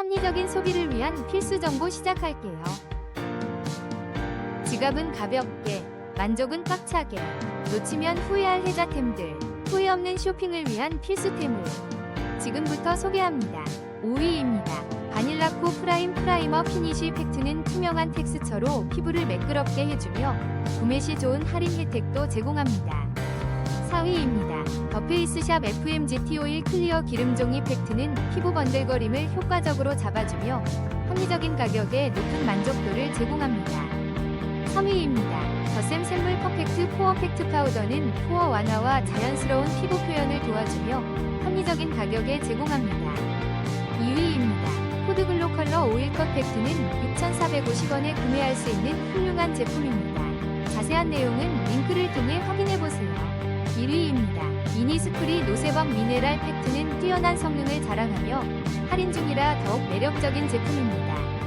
합리적인 소비를 위한 필수 정보 시작할게요. 지갑은 가볍게, 만족은 꽉차게, 놓치면 후회할 혜자템들, 후회 없는 쇼핑을 위한 필수템을 지금부터 소개합니다. 5위입니다. 바닐라코 프라임 프라이머 피니쉬 팩트는 투명한 텍스처로 피부를 매끄럽게 해주며 구매 시 좋은 할인 혜택도 제공합니다. 4위입니다. 더 페이스샵 FMGT 오일 클리어 기름종이 팩트는 피부 번들거림을 효과적으로 잡아주며 합리적인 가격에 높은 만족도를 제공합니다. 3위입니다. 더샘 샘물 퍼펙트 포어 팩트 파우더는 포어 완화와 자연스러운 피부 표현을 도와주며 합리적인 가격에 제공합니다. 2위입니다. 코드글로 컬러 오일 컷 팩트는 6,450원에 구매할 수 있는 훌륭한 제품입니다. 자세한 내용은 링크를 통해 확인 스프리 노세범 미네랄 팩트는 뛰어난 성능을 자랑하며 할인 중이라 더욱 매력적인 제품입니다.